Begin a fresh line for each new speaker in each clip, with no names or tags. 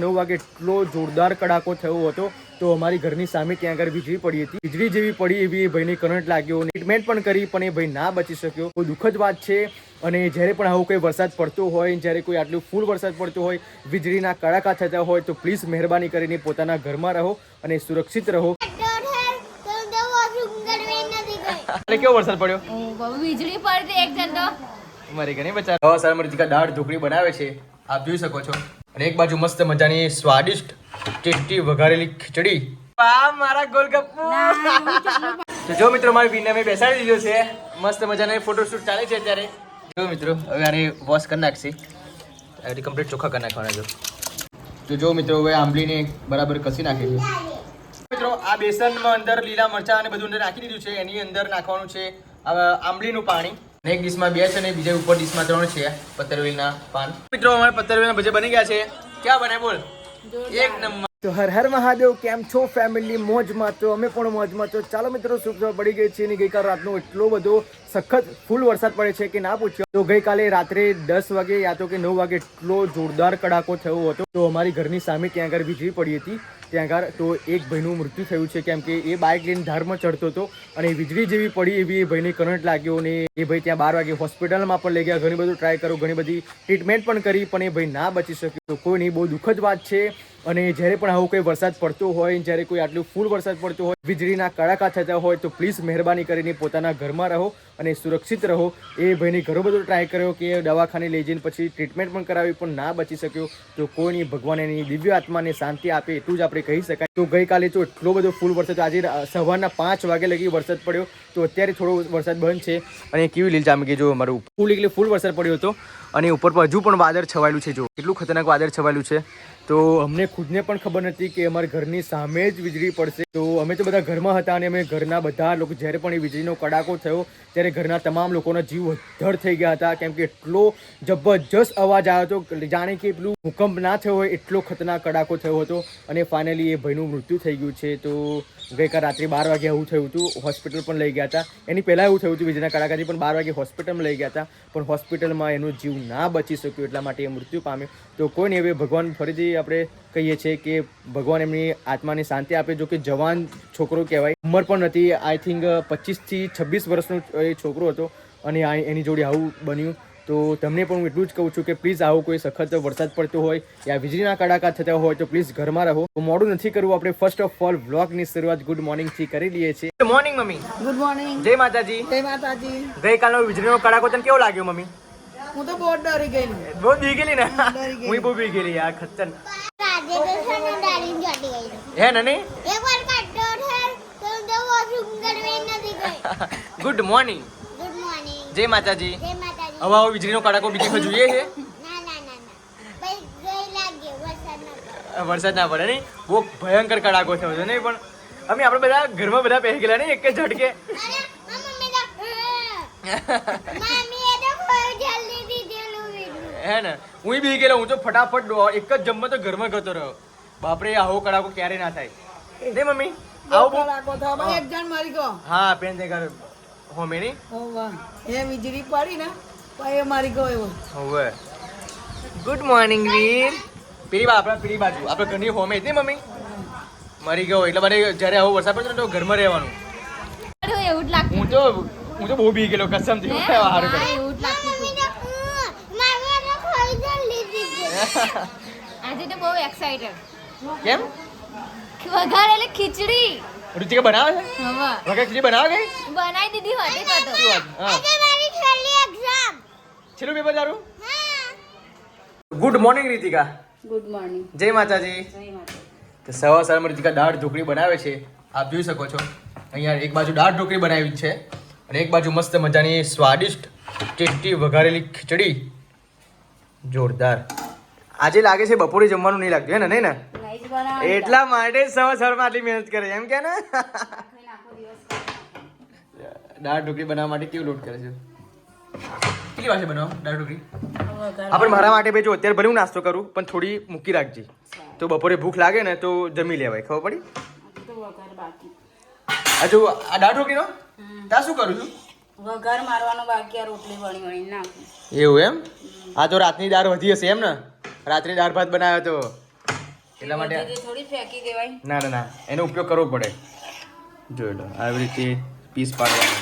નવ વાગે એટલો જોરદાર કડાકો થયો હતો તો અમારી ઘરની સામે ત્યાં આગળ વીજળી પડી હતી. વીજળી જેવી પડી એવી એ ભાઈને કરંટ લાગ્યો ટ્રીટમેન્ટ પણ કરી પણ એ ભાઈ ના બચી શક્યો. કોઈ દુઃખદ વાત છે? અને જ્યારે પણ આવો કોઈ વરસાદ પડતો હોય જ્યારે કોઈ આટલું ફૂલ વરસાદ પડતો હોય વીજળીના કડાકા થતા હોય તો પ્લીઝ મહેરબાની કરીને પોતાના ઘરમાં રહો અને સુરક્ષિત રહો. એટલે કેવો વરસાદ પડ્યો?
વીજળી પડતી એક જણ તો
મારી ઘણી બચા સર મરજીકા દાળ ઢોકળી બનાવે છે. આપ જોઈ શકો છો. અને એક બાજુ મસ્ત મજાની સ્વાદિષ્ટ, ટેસ્ટી, વઘારેલી ખીચડી. આ મારા ગોલગપ્પુ! તો જો મિત્રો, મારી ભીને મેં બેસાડી દીધો છે. મસ્ત મજાનો ફોટોશૂટ ચાલે છે અત્યારે. જો મિત્રો, હવે આને વોશ કરી નાખશી. આવી કમ્પ્લીટ ચોખ્ખા કરી નાખવાના જો તો જો મિત્રો, હવે આંબલીને બરાબર કસી નાખી છે. મિત્રો, આ બેસનમાં અંદર લીલા મરચાં અને બધું અંદર નાખી દીધું છે. એની અંદર નાખવાનું છે આંબલીનું પાણી. એક ડીશમાં બે છે ને બીજા ઉપર ડીશમાં ત્રણ છે પતરવેલના પાન. મિત્રો અમારે પતરવેલના ભજીયા બની ગયા છે. ક્યાં બને બોલ? એક નંબર. તો હર હર મહાદેવ કેમ છો? ફેમિલી મોજમાં તો અમે પણ મોજમાં તો. ચાલો મિત્રો સુખ પડી ગઈ છે અને ગઈકાલ રાતનો એટલો બધો સખત ફૂલ વરસાદ પડે છે કે ના પૂછ્યો. તો ગઈકાલે રાત્રે દસ વાગે યા તો કે નવ વાગે એટલો જોરદાર કડાકો થયો હતો. તો અમારી ઘરની સામે ત્યાં આગળ વીજળી પડી હતી. ત્યાં આગળ તો એક ભાઈનું મૃત્યુ થયું છે. કેમ કે એ બાઇક લઈને ધારમાં ચડતો હતો અને વીજળી જેવી પડી એવી એ ભાઈને કરંટ લાગ્યો અને એ ભાઈ ત્યાં બાર વાગે હોસ્પિટલમાં પણ લઈ ગયા. ઘણી બધું ટ્રાય કર્યું, ઘણી બધી ટ્રીટમેન્ટ પણ કરી, પણ એ ભાઈ ના બચી શક્યો. તો કોઈ નહીં બહુ દુઃખદ વાત છે. અને જ્યારે પણ આવો કોઈ વરસાદ પડતો હોય, જ્યારે કોઈ આટલું ફૂલ વરસાદ પડતો હોય, વીજળીના કડાકા થતા હોય, તો પ્લીઝ મહેરબાની કરીને પોતાના ઘરમાં રહો અને સુરક્ષિત રહો. એ ભાઈને ઘણો બધો ટ્રાય કર્યો કે દવાખાને લઈ જઈને પછી ટ્રીટમેન્ટ પણ કરાવી, પણ ના બચી શક્યો. તો કોઈની ભગવાન એની દિવ્ય આત્માને શાંતિ આપે એટલું જ આપણે કહી શકાય. તો ગઈકાલે તો એટલો બધો ફૂલ વરસાદ આજે સવારના પાંચ વાગે લગી વરસાદ પડ્યો. તો અત્યારે થોડો વરસાદ બંધ છે. અને કેવી લીલ જામી ગઈ જો અમારું ફૂલ એટલે ફૂલ વરસાદ પડ્યો હતો. અને ઉપર પર હજુ પણ વાદળ છવાયેલું છે જો. કેટલું ખતરનાક વાદળ છવાયેલું છે. તો અમને ખુદને પણ ખબર નથી કે અમારા ઘરની સામે જ વીજળી પડશે. તો અમે તો બધા ઘરમાં હતા અને અમે ઘરના બધા લોકો જ્યારે પણ એ વીજળીનો કડાકો થયો, ત્યારે ઘરના તમામ લોકોના જીવ ધડ થઈ ગયા હતા. કેમ કે એટલો જબરજસ્ત અવાજ આવ્યો હતો જાણે કે એટલું ભૂકંપ ના થયો હોય એટલો ખતરનાક કડાકો થયો હતો અને ફાઇનલી એ ભાઈનું મૃત્યુ થઈ ગયું છે. તો ગઈકાલ રાત્રે બાર વાગે એવું થયું હતું. હોસ્પિટલ પણ લઈ ગયા હતા. એની પહેલાં એવું થયું હતું વીજળીના કડાકાથી પણ બાર વાગે હોસ્પિટલમાં લઈ ગયા હતા. પણ હોસ્પિટલમાં એનો જીવ ના બચી શક્યો એટલા માટે એ મૃત્યુ પામ્યો. તો કોઈને હવે ભગવાન ફરીથી આપણે કહીએ છીએ કે ભગવાન એમની આત્માને શાંતિ આપે જો કે જવાન છોકરો કહેવાય. ઉંમર પણ નથી. આઈ થિંક પચીસથી છવ્વીસ વર્ષનો એ છોકરો હતો અને આ એની જોડે આવું બન્યું. તો તમને પણ હું એટલું જ કહું છું કે પ્લીઝ આવો કોઈ સખત વરસાદ પડતો હોય યા વીજળીના કડાકા થતા હોય તો પ્લીઝ ઘરમાં રહો. તો મોડું નથી કરવું. આપણે ફર્સ્ટ ઓફ ઓલ વ્લોગની શરૂઆત ગુડ મોર્નિંગથી કરી લઈએ છીએ. Good morning mummy.
Good morning
જય માતાજી.
જય માતાજી.
ગઈકાલનો વીજળીનો કડાકો તને કેવો લાગ્યો મમ્મી?
હું તો બહુ ડરી ગઈ
બહુ બી ગયેલી ને. હું બહુ બી ગયેલી યાર ખતર હે નની? ગુડ મોર્નિંગ જય માતાજી. હવા આવો વીજળીનો કડાકો બીજી વખત જોઈએ છે?
ના ના ના ના ભાઈ ગઈ લાગે વરસાદ
વરસાદ ના પડે નહીં બહુ ભયંકર કડાકો થયો છે નહીં પણ અમે આપણે બધા ઘરમાં બધા પહેરી ગયેલા નહીં એક જ ઝટકે. હે ને? હું બી ગયેલો હું તો ફટાફટ એક જ જમવા તો ઘરમાં ગતો રહ્યો. બાપરે આવો કડાકો ક્યારે ના થાય. નહીં મમ્મી આવો.
કડાકો થા ભાઈ એક જણ મારી ગયો.
હા પેન દે ઘર. હોમે
વાહ. એ વીજળી પડી ને પછી મારી ગયો એવો.
હવે. Good morning Veer. પેલી બા આપણા પેલી બાજુ. આપણે ઘરની હોમે હતી ને મમ્મી. મરી ગયો. એટલે મારે જ્યારે આવો વરસાદ પડતો ને તો ઘરમાં રહેવાનું. હું તો હું તો બહુ બી ગયેલો કસમથી.
હારું
કર્યું
એવું જ લાગતું
મમ્મી તો મારી તો કોઈ જલ્દી દીધેલું
આજે તો બહુ એક્સાઇટેડ
કેમ?
વઘાર એટલે ખીચડી.
રુચિકા બનાવે છે? વઘાર ખીચડી બનાવે ગઈ
બનાવી દીધી હોતી તો
આજે મારી છેલ્લી એક્ઝામ
છેલ્લું પેપર તારું? Good morning Ritika
good morning
જય માતાજી. તો સવાર સવારમાં રીતિકા દાળ ઢોકળી બનાવે છે. આપ જોઈ શકો છો. અહીંયા એક બાજુ દાળ ઢોકળી બનાવી છે અને એક બાજુ મસ્ત મજાની સ્વાદિષ્ટ ટેસ્ટી વઘારેલી ખીચડી. જોરદાર. આજે લાગે છે બપોરે જમવાનું નહીં લાગતું હે ને નહીં ને? એટલા માટે જ સવાર સવારમાં આટલી મહેનત કરે એમ કે ને? દાળ ઢોકળી બનાવવા માટે કેવું લોટ કરે છે? કેટલી વાર છે બનાવવા દાળ ઢોકળી? આપણે મારા માટે ભેજો અત્યારે ભલે હું નાસ્તો કરું પણ થોડી મૂકી રાખજે. તો બપોરે ભૂખ લાગે ને તો જમી લેવાય ખબર પડી? હજુ આ દાળ ઢોકળીનો? ત્યાં શું કરું છું?
વઘાર મારવાનો બાકી આ રોટલી વણી વણી નાખું.
એવું એમ? આ તો રાતની દાળ વધી હશે એમ ને? રાત્રે દાળ ભાત બનાવ્યો તો. એટલા માટે
થોડી ફેંકી દેવાય.
ના ના ના. એનો ઉપયોગ કરવો પડે. જોઈ લો આવી રીતે પીસ પાડવાનો.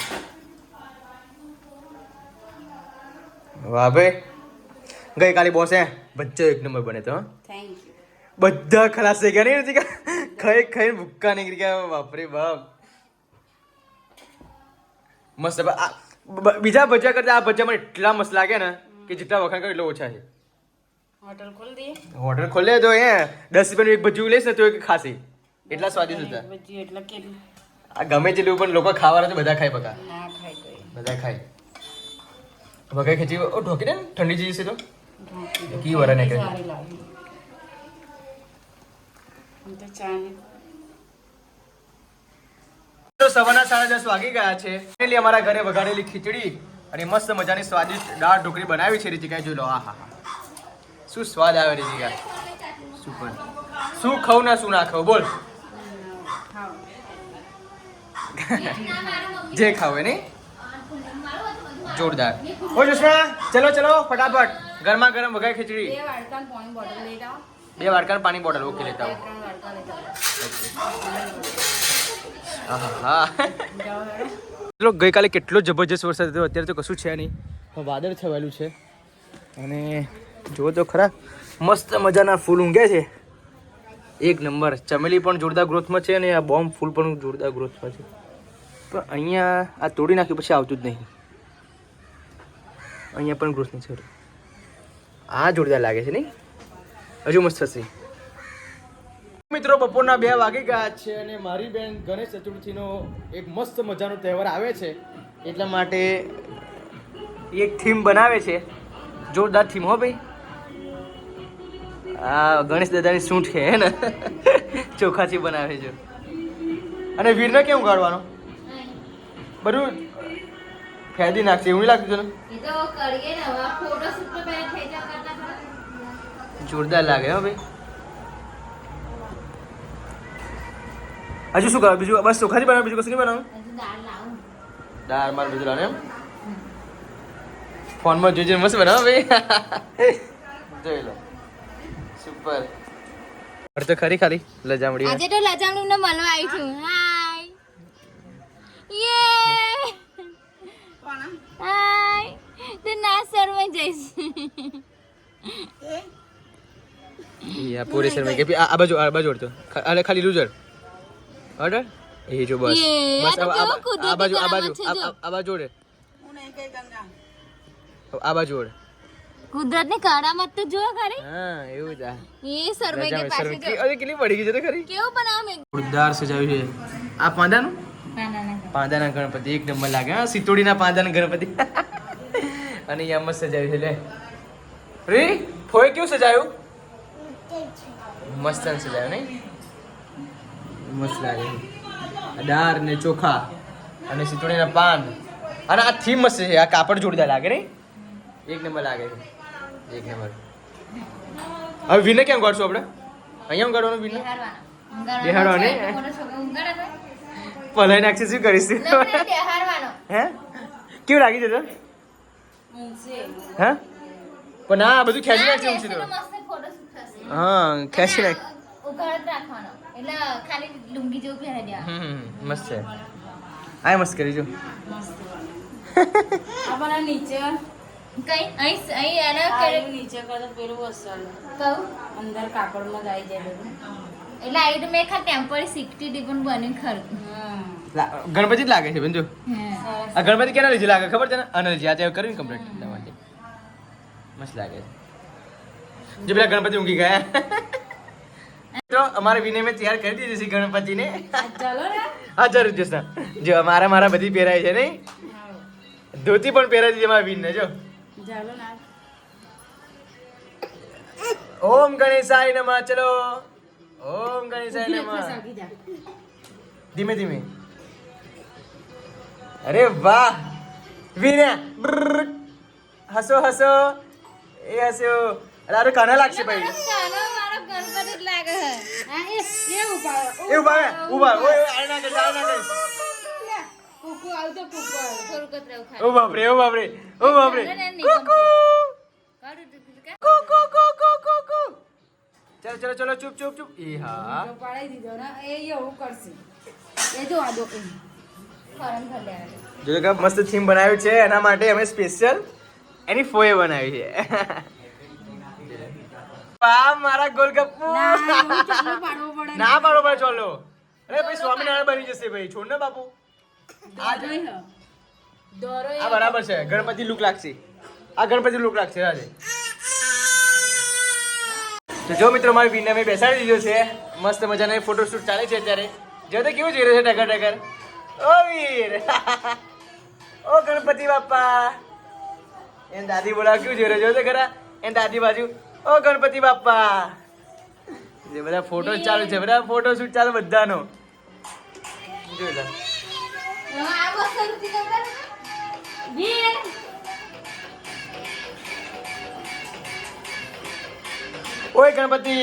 વાહ ભાઈ. ગઈકાલે બોસે બચ્ચો એક નંબર બને તો હં? બધા ખલાસ થઈ ગયા નહીં ખાઈ ખાઈને ભૂક્કા નીકળી ગયા. બાપરે બાપ. મસ્ત આ બીજા ભજીયા કરતા આ ભજીયા મને એટલા મસ્ત લાગે ને કે જેટલા વખાણ કરે એટલો ઓછા છે.
હોટલ ખોલી દઈએ
હોટલ ખોલે તો એ દસ રૂપિયાનું એક ભજીયું લઈશ ને તો એક ખાસી એટલા સ્વાદિષ્ટ હતા.
ભજી એટલે કેટલી
આ ગમે તેટલું પણ લોકો ખાવાના તો બધા ખાય બકા
ના ખાય
બધા ખાય. વગર ખેંચી ઓ ઢોકી દે ને? ઠંડી છે તો. કી વરા
સારી તો
સવારના સાડા દસ વાગી ગયા છે. એટલે અમારા ઘરે વઘારેલી ખીચડી અને મસ્ત મજાની સ્વાદિષ્ટ દાળ ઢોકળી બનાવી છે રીતિકાએ. જોઈ લો આ હા હા. શું સ્વાદ આવે રીતિકા સુપર. શું ખાવ ના શું ના ખાવ બોલ. જે ખાવે નહીં? જોરદાર. ઓ જુસ્ના ચલો ચલો ફટાફટ. ગરમા ગરમ વઘાઈ ખીચડી.
બે વાડકાન પાણી બોટલ લઈ જાઓ.
બે વાડકા પાણી બોટલ ઓકે લેતા
હા.
ચલો ગઈકાલે કેટલો જબરજસ્ત વરસાદ હતો અત્યારે તો કશું છે નહીં. પણ વાદળ છવાયેલું છે. અને તો ખરા, મસ્ત મજાના ફૂલ ઊંઘે છે. એક નંબર, ચમેલી પણ જોરદાર ગ્રોથમાં છે અને આ બોમ્બ ફૂલ પણ જોરદાર ગ્રોથમાં છે. પણ અહીંયા આ તોડી નાખ્યું પછી આવતું જ નહીં. અહીંયા પણ ગ્રોથ નથી આ જોરદાર લાગે છે નહીં? હજુ મસ્ત થશે. મિત્રો, બપોરના બે વાગી ગયા છે અને મારી બેન ગણેશ ચતુર્થીનો એક મસ્ત મજાનો તહેવાર આવે છે. એટલા માટે એક થીમ બનાવે છે. જોરદાર થીમ હો ભાઈ. આ ગણેશ દાદાની સૂંઠ છે હે ને? ચોખાથી બનાવે છે. અને વીરને કેમ ઉગાડવાનો? બધું ફેદી નાખશે એવું લાગતું તને. જોરદાર લાગે હો ભાઈ. હજુ શું કરો બીજું બસ ચોખાથી બનાવે બીજું કશું નહીં બનાવું
દાળ
માર બીજું લાવે એમ? ફોનમાં જોઈ મસ્ત બનાવો ભાઈ. જોઈ લો. સુપર અરે તો ખરી ખાલી લજામડી
આજે તો લજામડી ને મળવા આવી છું. હાય યે હાય તો ના શરમાઈ જઈશ.
યા પૂરી શર્મા કે આ આ બાજુ આ બાજુ તો અરે ખાલી લૂઝર. ઓર્ડર એ જો બસ. બસ
આ
બાજુ આ બાજુ આ- બાજુ ઓડે
હું નહીં કઈ ગંગા
આ બાજુ ઓળે.
કુદરતની કરામત તો જો ખરી.
હા એવું જ
એ શરમાઈ કે
લજામડી,
પાછી
અરે કેટલી પડી ગઈ છે તો ખરી?
કેવું બનાવ મેં
જોરદાર સજાવ્યું છે. આ પાંદાનું? પાંદાના ગણપતિ. એક નંબર લાગે. હા સિતોડીના પાંદાના ગણપતિ. અને અહીંયા મસ્ત સજાવ્યું છે લે. રી ફોય કેવું સજાયું? મસ્ત સજાયું નહીં? મસ્ત લાગે. છે. દાળ ને ચોખા અને સિતોડીના પાન. અને આ થીમ મસ્ત છે આ કાપડ જોરદાર લાગે નહીં? એક નંબર લાગે છે. એક નંબર. હવે વિને કેમ કરશું આપણે? અહીંયા ઉગાડવાનું વિને
બેહારવાનો?
પલાઈ નાખશે શું કરીશ? હે? કેવું લાગી છે તો? હે? પણ ના બધું ખેંચી નાખશે ઊંચી તો. હા ખેંચી નાખ. મસ્ત છે. આ મસ્ત કરી જો.
નીચે.
કઈ અહીં અહીં એના
કે નીચે કરતો પેલું અસર
કહું?
અંદર કાપડમાં જ આવી જાય
એટલે આ તો મેં ખાલી ટેમ્પરરી સિક્સટી ડિપન બની ખરું.
ગણપતિ જ લાગે છે
બંજો
આ ગણપતિ કેના લીધે લાગે ખબર છે ને? લીધે આ તે કમ્પ્લીટ એટલા માટે. મસ્ત લાગે છે. જો પેલા ગણપતિ ઊંઘી ગયા. તો અમારે વિનય મેં તૈયાર કરી દીધી છે ગણપતિને.
ચાલો ને.
હા જરૂર જો મારા મારા બધી પહેરાય છે નહીં? ધોતી પણ પહેરાવી દીધી મારા વિનને જો.
ચાલો ને
ઓમ ગણેશાય નમઃ ચલો. ઓમ ગણેશાય નમઃ. ધીમે ધીમે. અરે વાહ! વીર્યા બ્રર. હસો હસો. એ હસ્યો અરે કાના લાગશે ભાઈ?
ગણપતિ લાગે છે.
એ એ
ઊભા ઊભા ઊભા ઓય ઓય, આય ના કે આય ના કરીશ.
લે, કૂકુ.
ઓ બાપરે ઓ બાપરે ઓ બાપરે.
ચાલે
કુકુ? કુકુ કુકુ કુકુ ચલો ચલો ચલો ચૂપ ચૂપ ચૂપ. એ હા.
તો પાડી દીધો ને એ એવું કરશે? એ જો આદો એ.
ફોરન ભર લેવાનું.
જો કે મસ્ત થીમ બનાવ્યું છે એના માટે અમે સ્પેશિયલ એની ફોએ બનાવી છે. વાહ મારા ગોલગપ્પુ!
ના પાડો પડે.
ના પાડો ભાઈ ચોલો. અરે ભાઈ સ્વામિનારાયણ બની જશે ભાઈ. છોડ ને બાપુ. આ
દોરો હ. દોરો એ
આ બરાબર છે. ગણપતિ લુક લાગશે. આ ગણપતિ લુક લાગશે આજે તો જો મિત્રો મારી બીને મેં બેસાડી દીધો છે. મસ્ત મજાનો ફોટોશૂટ ચાલે છે અત્યારે. જો તો કેવું જોઈ રહ્યો છે ટકર ટકર ઓ વીર! ઓ ગણપતિ બાપા! એન દાદી બોલા કેવું જોઈ રહ્યો? છે ખરા? એન દાદી બાજુ ઓ ગણપતિ બાપા! જે બધા ફોટો ચાલુ છે. બધા ફોટોશૂટ ચાલુ બધાનો. જોઈ લો ઓય ગણપતિ.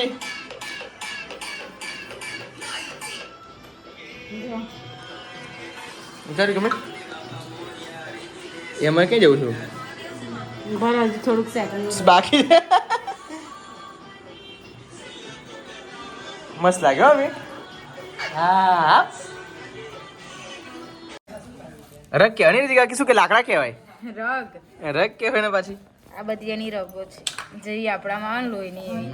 વિચાર્યું ગમે? એમાં ક્યાં જવું છું?
ઊભા થોડુંક સેકન્ડ
બાકી છે? મસ્ત લાગ્યો હવે હા. રગ કહેવાય નહીં રીતિકા કે શું કે લાકડા કહેવાય?
રગ.
રગ કહેવાય ને પાછી?
આ બધી એની રગો છે. જે આપણામાં આવે ને લોહીની એવી.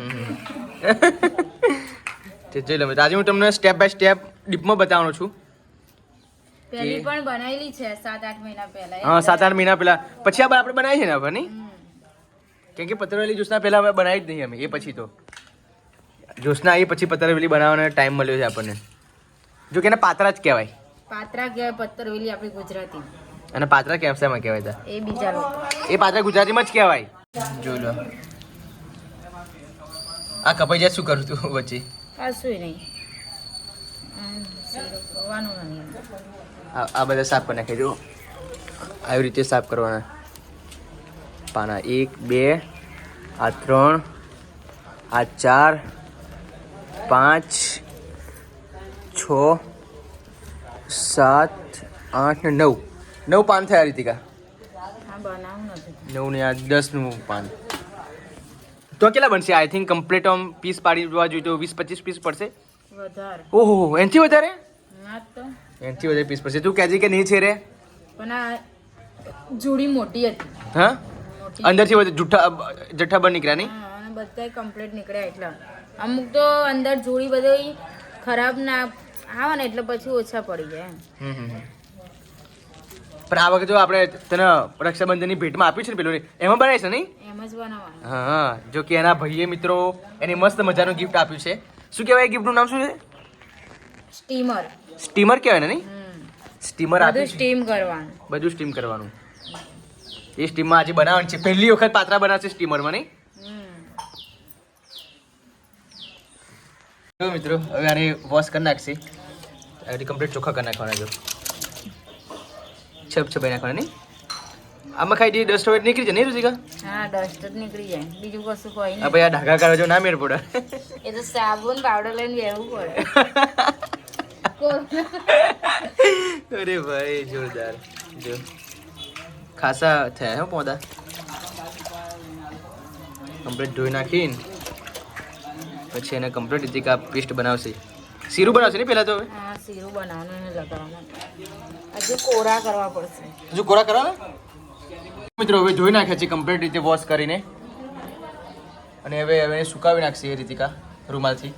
તે જોઈ લો આજે હું તમને સ્ટેપ બાય સ્ટેપ ડીપમાં બતાવવાનો છું.
પહેલી પણ બનાવેલી છે સાત આઠ મહિના પહેલા.
હા સાત આઠ મહિના પહેલા. પછી આ આપણે બનાવી છે ને હવે નહીં? કેમ કે પતરવેલી જ્યુસના પહેલા અમે બનાવી જ નહીં અમે એ પછી તો. જ્યુસના એ પછી પતરવેલી બનાવવાનો ટાઈમ મળ્યો છે આપણને. જો કે એને પાતરા જ કહેવાય.
પાત્રા કહેવાય પત્તરવેલી આપણી ગુજરાતી.
અને પાત્રા કેમ શેમાં કહેવાય
એ બીજા લોકો
એ પાત્રા ગુજરાતીમાં જ કહેવાય. જોઈ લો. આ કપાઈ જાય શું કરું તું વચ્ચે?
કશું નહીં.
આ આ બધા સાફ કરી નાખી જો. આવી રીતે સાફ કરવાના. પાના એક બે આ ત્રણ આ ચાર પાંચ છ સાત આઠ ને નવ. નવ પાન થયા રીતિકા?
હા
નવ ને આ દસનું પાન. તો કેટલા બનશે? આઈ થિંક કમ્પ્લીટ ઓમ પીસ પાડી જોવા જોઈએ તો વીસ પચીસ પીસ પડશે? ઓહો એનથી વધારે? એનથી વધારે પીસ પડશે. તું કહેજે કે નહીં છે રે?
પણ આ જોડી મોટી હતી.
હા? અંદરથી બધા જુઠ્ઠા જઠ્ઠા નીકળ્યા નહીં?
બધા કમ્પ્લીટ નીકળ્યા એટલા. અમુક તો અંદર જોડી બધી ખરાબ ના આવે ને એટલે પછી ઓછા પડી જાય.
પણ આ વખતે જો આપણે તને રક્ષાબંધનની ભેટમાં આપ્યું છે ને પેલું એમાં બનાવી છે નહીં?
એમ જ બનાવવાનું.
હા હા જો કે એના ભાઈએ મિત્રો એને મસ્ત મજાનું ગિફ્ટ આપ્યું છે. શું કહેવાય ગિફ્ટનું નામ શું છે?
સ્ટીમર.
સ્ટીમર કહેવાય ને નહીં? સ્ટીમર
બધું સ્ટીમ કરવાનું.
બધું સ્ટીમ કરવાનું. એ સ્ટીમમાં આજે બનાવવાનું છે. પહેલી વખત પાત્રા બનાવશે સ્ટીમરમાં નહીં. મિત્રો હવે આને વોશ કરી નાખશે. આવી કમ્પ્લીટ ચોખ્ખા કરી નાખવાના જો છપ છપાઈ નાખવાના. નહીં આમાં ખાઈ દઈએ ડસ્ટ નીકળી જાય નહીં રુચિકા
હા ડસ્ટ જ નીકળી જાય. બીજું કશું કોઈ
આ
નહીં
ભાઈ આ ઢાકા કાઢો જો ના મેળ પડે.
એ તો સાબુન પાવડર લઈને બેહવું પડે.
અરે ભાઈ જોરદાર. જો. ખાસા થયા હો પોદા. કમ્પ્લીટ ધોઈ નાખીને. પછી એને કમ્પ્લીટ રીતે કા પેસ્ટ બનાવશે. શીરું બનાવશે ને પહેલા તો હવે?
હા શીરું બનાવવાનું ને લગાવવાનું. હજુ કોરા કરવા પડશે.
હજુ કોરા કરાવે મિત્રો હવે ધોઈ નાખ્યા છે કમ્પ્લીટ રીતે વોશ કરીને. અને હવે હવે સુકાવી નાખશે એ રીતિકા રૂમાલથી.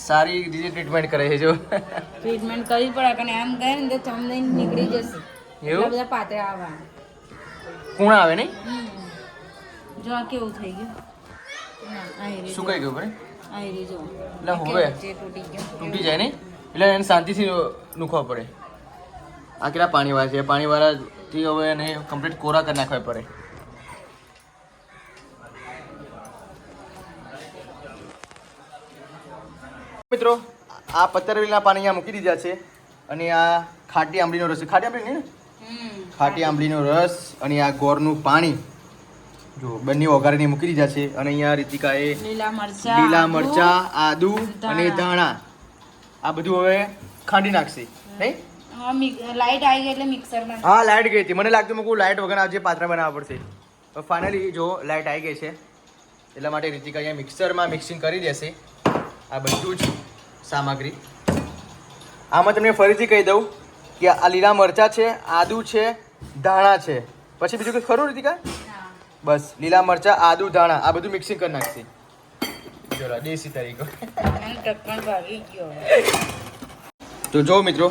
સારી રીતે ટ્રીટમેન્ટ કરે છે જો.
ટ્રીટમેન્ટ કરવી પડે કારણ આમ ગયે ને તો ચમ દઈને નીકળી જશે.
એવું?
બધા પાતળા આવવા
કુણ આવે નહીં?
જો આ કેવું થઈ ગયું.
કહી ગયું
જો
એટલે હવે
તૂટી
જાય નહીં? એટલે એને શાંતિથી નુખવા પડે. આ કેટલા પાણીવાળા છે? પાણીવાળાથી હવે એને કમ્પ્લીટ કોરા કરી નાખવા પડે. મિત્રો આ પતરવેલના પાણી અહીંયા મૂકી દીધા છે અને આ ખાટી આંબલીનો રસ ખાટી આંબલી નહીં ને? ખાટી. આંબલીનો રસ અને આ ગોળનું પાણી. જો બંને વઘારીને મૂકી દીધા છે. અને અહીંયા રીતિકાએ
લીલા મરચા
લીલા મરચા આદુ અને
ધાણા.
ધાણા. આ બધું હવે ખાંડી નાખશે. નહીં
લાઈટ આવી ગઈ એટલે મિક્સરમાં.
હા લાઈટ ગઈ હતી. મને લાગતું મૂકું લાઈટ વગર આજે પાત્રા બનાવવા પડશે. ફાઇનલી જો લાઈટ આવી ગઈ છે. એટલા માટે રીતિકા અહીંયા મિક્સરમાં મિક્સિંગ કરી દેશે. આ બધું જ સામગ્રી. આમાં તમને ફરીથી કહી દઉં કે આ લીલા મરચાં છે આદુ છે ધાણા છે. પછી બીજું કંઈ ખરું રીતિકા? બસ લીલા મરચાં આદુ ધાણા આ બધું મિક્સિંગ કરી નાખશે. ચલો દેશી તરીકો. તો જો મિત્રો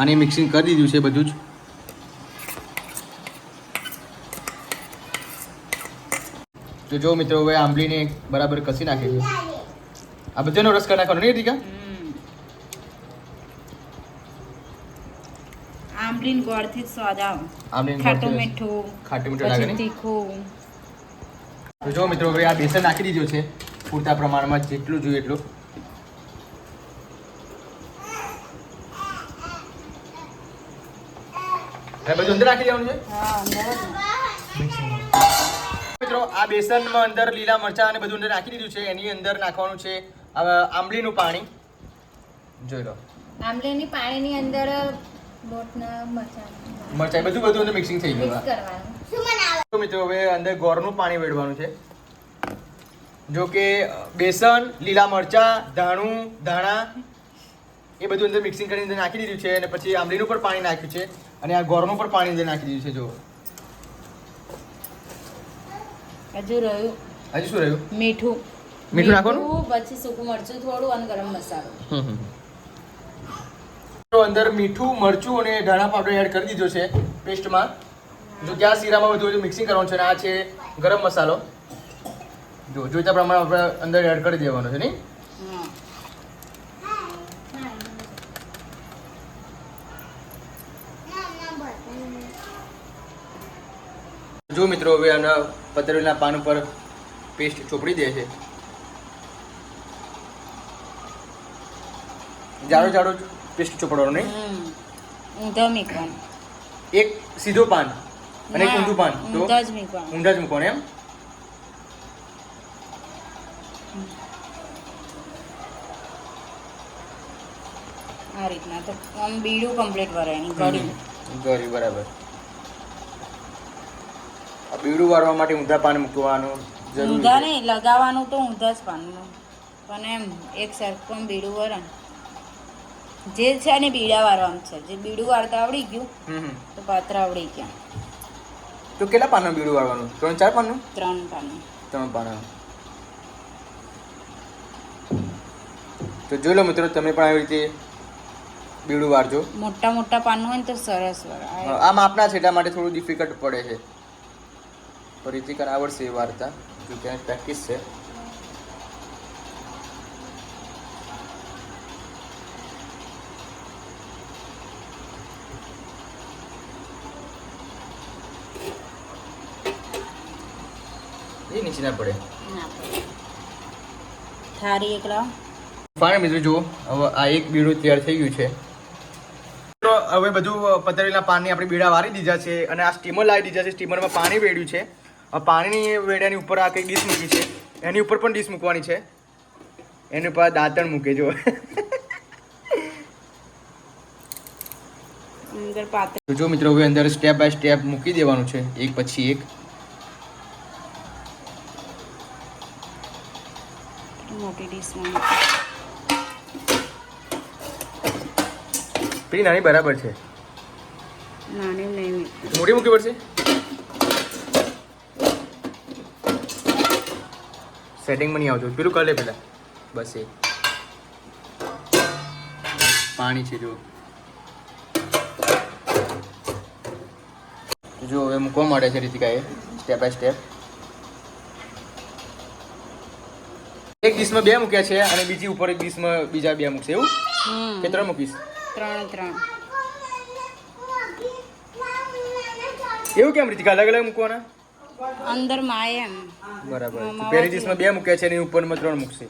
આને મિક્સિંગ કરી દીધું છે બધું જ. તો જો મિત્રો હવે આંબલીને બરાબર કસી નાખે છે. આ બધાનો રસ કરી નાખવાનો નહીં રીતિકા?
હમ. આંબલીન ગોળથી સ્વાદ આવે. ખાટું. મીઠું
ખાટું મીઠું લાગે
તીખું.
તો જો મિત્રો હવે આ બેસન નાખી દીધું છે. પૂરતા પ્રમાણમાં જેટલું જોઈએ એટલું. બધું અંદર નાખી દેવાનું છે?
હા અંદર જ. ને.
મિત્રો આ બેસનમાં અંદર લીલા મરચાં અને બધું અંદર નાખી દીધું છે. એની અંદર નાખવાનું છે આંબલીનું પાણી. જોઈ લો.
આંબલીની પાણીની અંદર લોટના મરચાં.
મરચાં બધું બધું અંદર મિક્સિંગ થઈ
મિક્સ
ગયું
કરવાનું.
શું બનાવે?
તો મિત્રો હવે અંદર ગોળનું પાણી વેડવાનું છે. જો કે બેસન લીલા મરચાં ધાણું ધાણા એ બધું અંદર મિક્સિંગ કરીને અંદર નાખી દીધું છે અને પછી આંબલીનું પણ પાણી નાખ્યું છે અને આ ગોળનું પણ પાણી અંદર નાખી દીધું છે જો
હજુ રહ્યું.
હજુ શું રહ્યું?
મીઠું.
મીઠું નાખવાનું?
પછી સૂકું મરચું થોડું અને ગરમ મસાલો.
અંદર મીઠું, મરચું અને ધાણા પાવડર એડ કરી દીધો છે પેસ્ટમાં જો ત્યાં શીરામાં બધું મિક્સિંગ કરવાનું છે અને આ છે ગરમ મસાલો. જો જોઈતા પ્રમાણે આપણે અંદર એડ કરી દેવાનો છે, નહીં? જો મિત્રો, હવે આના પતરેલા પાન ઉપર પેસ્ટ ચોપડી દે છે. જાડો જાડો પેસ્ટ ચોપડવાનો નહીં?
ઊંધો મીકવાનો
એક સીધો પાન અને એક ઊંધું પાન. તો
ઊંધા જ મીકવાનું
ઊંધા જ મૂકવાનું એમ?
આ રીતના તો આમ બીડું કમ્પ્લીટ એની ઘડી
ગરી બરાબર. આ બીડું વાળવા માટે ઊંધા પાન મૂકવાનું જરૂરી
ઊંધા નહીં લગાવવાનું તો ઊંધા જ પાન પણ એમ એક સરખું બીડું વરે ને. જે છે ને બીડા વાળવાનું છે. જે બીડું વાળતા આવડી ગયું. તો પાત્ર આવડી ગયા.
તો કેટલા પાનું બીડું વાળવાનું? ત્રણ ચાર પાનું
ત્રણ પાનું
ત્રણ પાનું. તો જોઈ લો મિત્રો તમે પણ આવી રીતે બીડું વાળજો.
મોટા મોટા પાનું હોય ને તો સરસ વરાય
આ માપના છે એટલા માટે થોડું ડિફિકલ્ટ પડે છે. ફરીથી રીતિકર આવડશે એ વાર્તા જો ત્યાં પ્રેક્ટિસ છે. એ ના પડે.
થારી એકલા?
ફાઇનલ મિત્રો જુઓ હવે આ એક બીડું તૈયાર થઈ ગયું છે. મિત્રો હવે બધું પતરેલા પાનની આપણે બીડા વારી દીધા છે અને આ સ્ટીમર લાવી દીધા છે. સ્ટીમરમાં પાણી વેડ્યું છે. પાણીની વેડ્યાની ઉપર આ કંઈક ડીશ મૂકી છે. એની ઉપર પણ ડીશ મૂકવાની છે. એની ઉપર દાંતણ મૂકે જો જો મિત્રો હવે અંદર સ્ટેપ બાય સ્ટેપ મૂકી દેવાનું છે. એક પછી એક.
મોટી ડીશમાં.
પેલી નાની બરાબર છે.
નાની નહીં
મોટી મૂકવી પડશે? સેટિંગમાં નહીં આવતું પેલું કરે પેલા. બસ એ. પાણી છે જો જો હવે મૂકવા માંડે છે રીતિકાએ સ્ટેપ બાય સ્ટેપ એક ડીશમાં બે મૂક્યા છે અને બીજી ઉપર એક ડીશમાં બીજા બે મૂકશે. એવું? કે ત્રણ મૂકીશ?
ત્રણ ત્રણ.
એવું કેમ રીતિકા અલગ અલગ મૂકવાના?
અંદરમાં એમ.
બરાબર. પહેલી ડીશમાં બે મૂક્યા છે એની ઉપરમાં ત્રણ મૂકશે.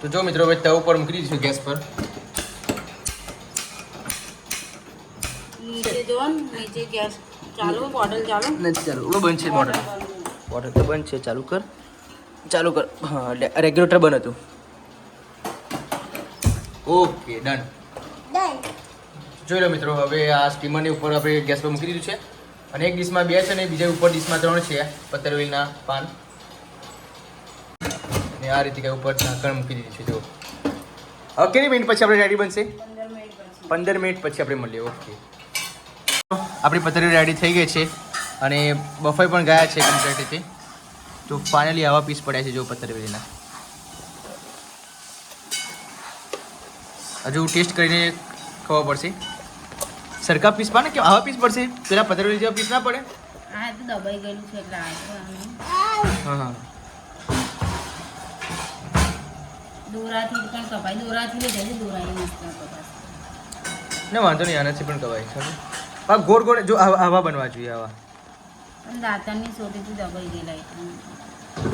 તો જો મિત્રો હવે તવ ઉપર મૂકી દીધું ગેસ પર.
નીચે જો નીચે ગેસ. ચાલુ બોટલ ચાલુ.
નથી ચાલુ. ઓલો બંધ છે બોટલ બોટલ તો બંધ છે ચાલુ કર. ચાલુ કર. હા રેગ્યુલેટર બંધ હતું. ઓકે ડન જોઈ લો મિત્રો હવે આ સ્ટીમરની ઉપર આપણે ગેસ પર મૂકી દીધું છે. અને એક ડીશમાં બે છે ને બીજા ઉપર ડીશમાં ત્રણ છે. પતરવેલના પાન. ને આ રીતે કંઈ ઉપર ઢાંકણ મૂકી દીધું છે જો હવે કેટલી મિનિટ પછી આપણે રેડી બનશે?
પંદર મિનિટ પછી.
પંદર મિનિટ પછી આપણે મળીએ. ઓકે. આપણી પતરી રેડી થઈ ગઈ છે અને બફાઈ પણ ગયા છે કમ્પ્લીટ રીતે. તો ફાઇનલી આવા પીસ પડ્યા છે જો પતરવેલીના હજુ ટેસ્ટ કરીને ખબર પડશે. સરખા પીસ પાને કે આવા પીસ પડશે? પેલા પતરવેલી જેવા પીસ ના પડે?
હા તો દબાઈ ગયેલું છે એટલે આ તો આનું
હા હા.
દોરાથી પણ કપાય. દોરાથી લઈ જશે દોરાની મસ્ત કપાય.
ને વાંધો નહીં આનાથી પણ કવાય ચાલો. હા ગોળ ગોળ જો આવા બનવા જોઈએ આવા.
દાંતણની સોટીથી દબાઈ ગયેલા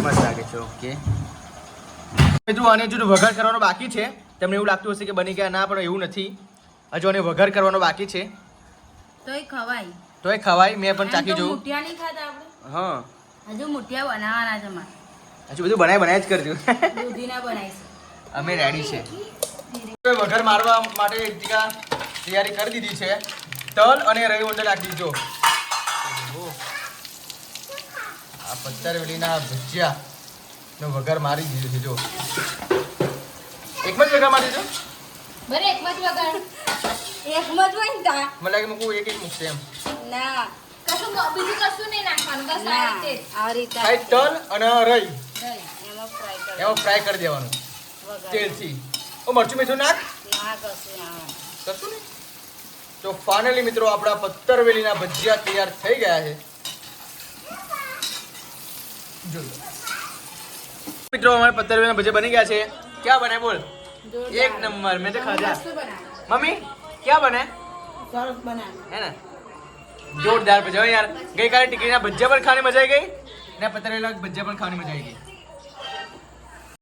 મસ્ત લાગે છે ઓકે. મિત્રો આને હજુ વઘાર કરવાનો બાકી છે. તમને એવું લાગતું હશે કે બની ગયા ના પણ એવું નથી. હજુ આને વઘાર કરવાનો બાકી છે.
તોય ખવાય.
તોય ખવાય મેં પણ ચાખી જોઉં.
મુઠિયા નહીં ખાતા આપણે.
હા.
હજુ મુઠિયા બનાવવાના છે મારે
હજુ બધું બનાય બનાય જ કરજો
દૂધીના
અમે રેડી છે. વઘાર મારવા માટે તૈયારી કરી દીધી છે. તલ અને રઈ ઉંડે નાખી દીધો. આ આ પત્તરવેલીના ભજીયા નો વઘાર મારી દીધો છે જો. એકમાં જ વઘાર મારી દીધો?
બરે એકમાં જ વઘાર.
એકમાં જ હોય ને તા.
મને લાગે મૂકું એક એક મૂકશે એમ.
ના.
કશું બીજું કશું નહીં નાખવાનું બસ આ રીતે
આ રીતે
તલ અને રઈ.
એમાં ફ્રાય કરો
એમાં ફ્રાય કરી દેવાનું. તેલથી. ઓ મરચું મીઠું નાખ.
ના કશું ના.
કશું નહીં તો ફાઇનલી મિત્રો આપણા પત્તરવેલીના ભજીયા તૈયાર થઈ ગયા છે. મિત્રો અમારે પત્તરવેલીના ભજીયા બની ગયા છે. ક્યાં બને બોલ? એક નંબર મેં તો ખાધા. મમ્મી ક્યાં બને?
સરસ બને.
હે ને? જોરદાર ભજીયા. યાર ગઈકાલે ટીકડીના ભજીયા પણ ખાવાની મજા આવી ગઈ ને પત્તરવેલીના ભજીયા પણ ખાવાની મજા આવી ગઈ.